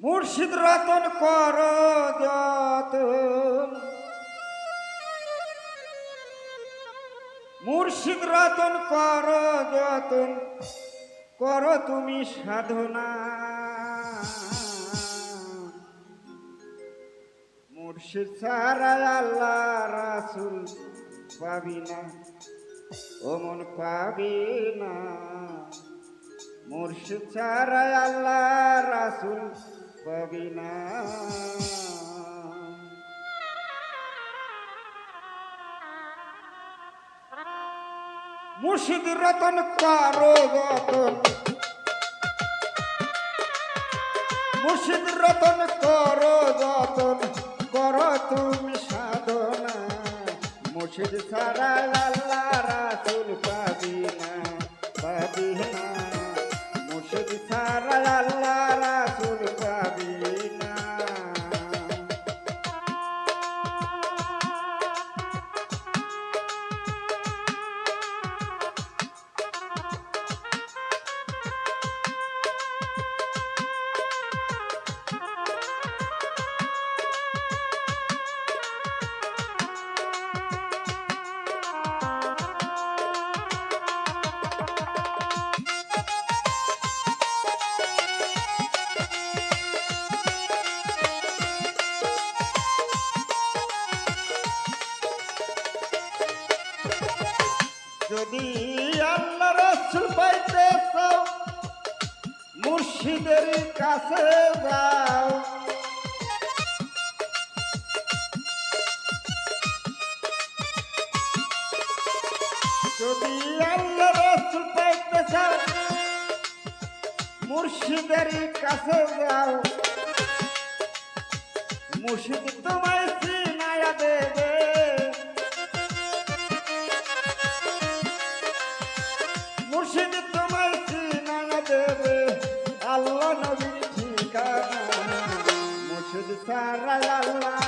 মুর্শিদ রতন কর মুর্শিদ রতন কর যতন কর তুমি সাধনা। মুর্শিদ সারা আল্লাহ রাসুল পাবি না ওমন পাবি না। মুর্শিদ ছাড়া আল্লাহ রাসুল মুর্শিদ রতন কারও রতন মুর্শিদ রতন করো যতন করো তুমি সাধনা। মুর্শিদ ছাড়া আল্লাহ রাসুল পাবি না পাবি না। যদি আল্লাহ রসুল পাইতে চাও, মুর্শিদের কাছে যাও। যদি আল্লাহ রসুল পাইতে চাও, মুর্শিদের কাছে যাও। মুর্শিদ তোমায় মুর্শিদ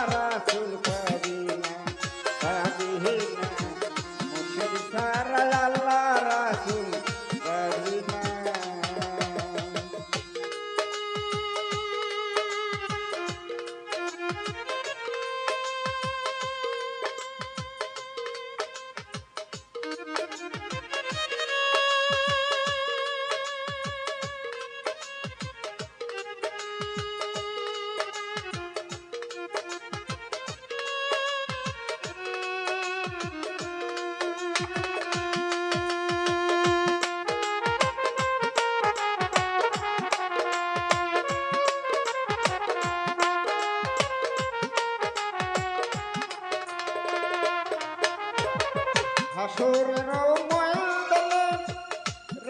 হাসরের ময়দানে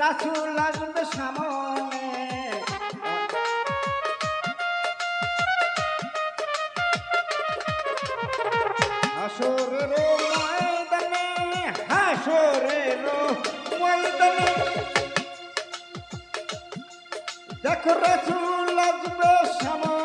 রাসুল আসবে সামনে। হাসরের ময়দানে হাসরের ময়দানে। দেখো রাসুল আসবে সামনে।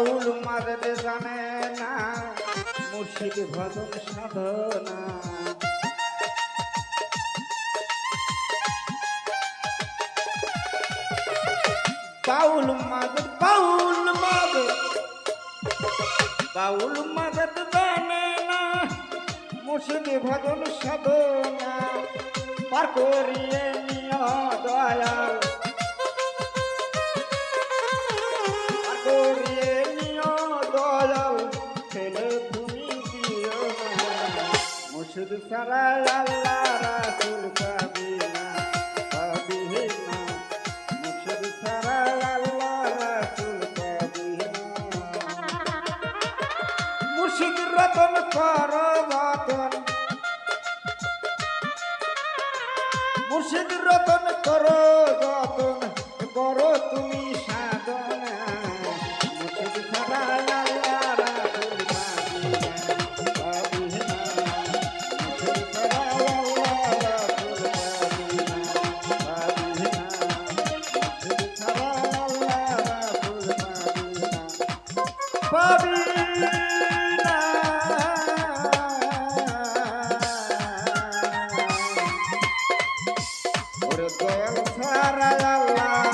বাউল মাদে জানে না, মুর্শিদ ভজন সাধনা বাউল মাদ বাউল মাদ বাউল মাদত জানে না, মুর্শিদ ভজন সাধনা পার করিয়ে নিয় দয়াল ছাড়া আল্লাহ রাসুল পাবি না পাবি না মুর্শিদ ছাড়া আল্লাহ রাসুল পাবি না মুর্শিদ রতন কর রতন। মুর্শিদ রতন কর রতন। বড় পাবি ওর দল সারা আল্লাহ